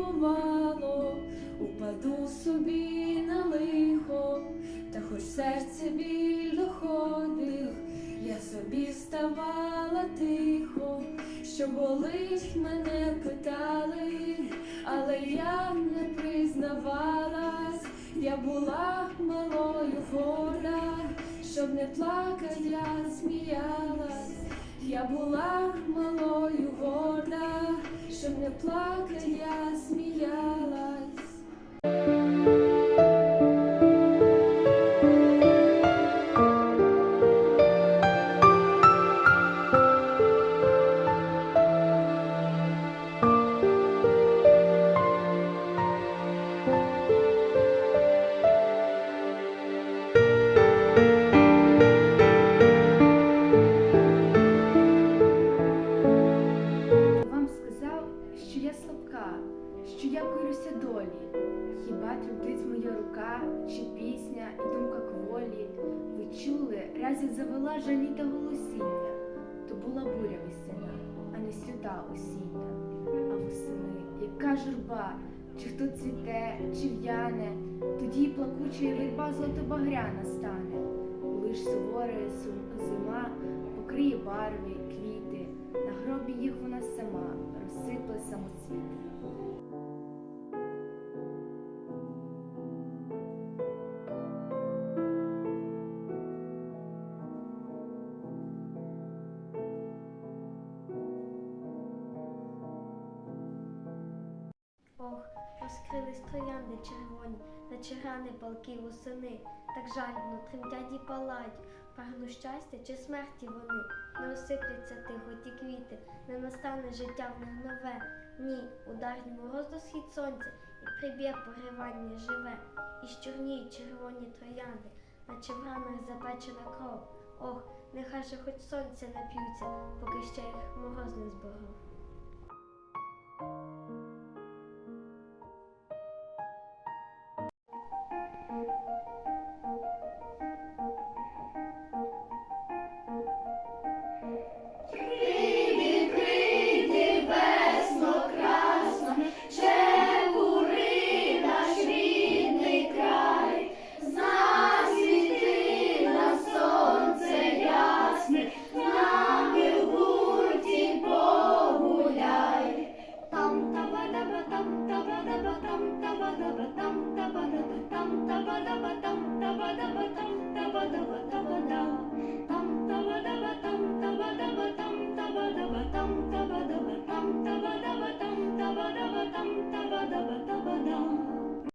бувало, упаду собі на лихо, та хоч серце біль доходив, я собі ставала тихо, що болить мене питали, але я не признавалась, я була малою горда, щоб не плакать, я сміялась, я була малою щоб не плакає я сміялась. Корюся долі. Хіба тремтить моя рука, чи пісня і думка кволі? Ви чули, разі завела жалі та голосіння. То була буря весняна, а не свята осіння. А восени, яка журба, чи хто цвіте, чи в'яне, тоді плакуча верба золотобагряна стане. Лиш суворе зима покриє барви, квіти, на гробі їх вона сама розсипле самоцвіти. Ох, розкрились троянди червоні, наче рани палки восени, так жально тремтять і палають, прагну щастя чи смерті вони, не осипляться тихо ті квіти, не настане життя в них нове. Ні, ударні мороз до схід сонця, і приб'є поривання живе, і щорніють червоні троянди, наче в ранах запечена кров. Ох, нехай же хоч сонця нап'ються, поки ще їх мороз не зборов. Подобно.